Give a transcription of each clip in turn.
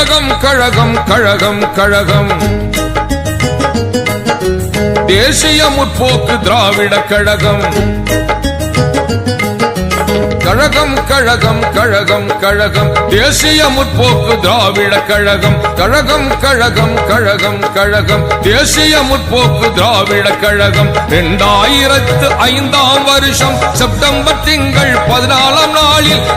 கழகம் கழகம் கழகம் கழகம் தேசிய முற்போக்கு திராவிட கழகம். கழகம் கழகம் கழகம் கழகம். தேசிய முற்போக்கு திராவிட கழகம். கழகம் கழகம் கழகம் கழகம். தேசிய முற்போக்கு திராவிட கழகம். இரண்டாயிரத்து ஐந்தாம் வருஷம் செப்டம்பர் திங்கள் பதினாறு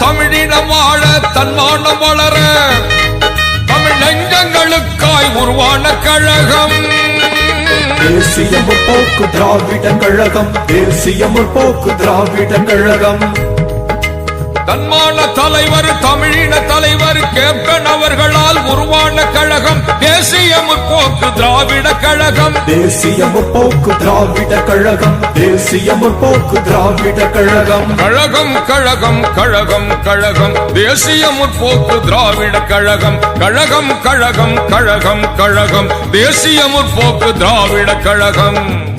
வாழ தமிழினம் வாழ தன்மானம் வளர. தமிழ் நெஞ்சங்களுக்காய் உருவான கழகம். தேசிய முற்போக்கு திராவிட கழகம் தேசிய முற்போக்கு திராவிட கழகம். தன்மான தலைவர் தமிழின தலைவர் கேப்டன் அவர்களால் உருவான கழகம் தேசிய முற்போக்கு திராவிட கழகம். தேசிய முற்போக்கு திராவிட கழகம் தேசிய முற்போக்கு திராவிட கழகம். கழகம் கழகம் கழகம் கழகம் தேசிய முற்போக்கு திராவிட கழகம். கழகம் கழகம் கழகம் கழகம் தேசிய முற்போக்கு திராவிட கழகம்.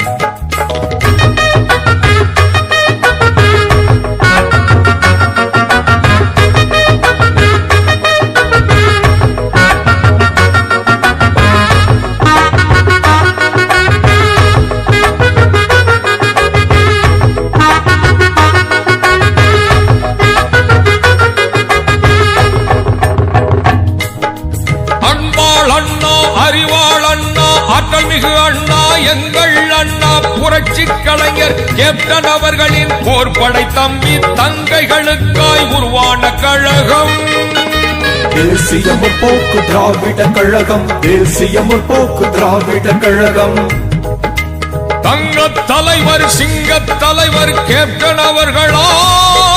அறிவாள் அண்ணா ஆற்றல் மிகு அண்ணா எங்கள் அண்ணா புரட்சி கலைஞர் கேப்டன் அவர்களின் போர்படை தம்பி தங்கைகளுக்காய் உருவான கழகம். தேசிய முற்போக்கு திராவிட கழகம் தேசிய முற்போக்கு திராவிட கழகம். தங்க தலைவர் சிங்க தலைவர் கேப்டன் அவர்களால்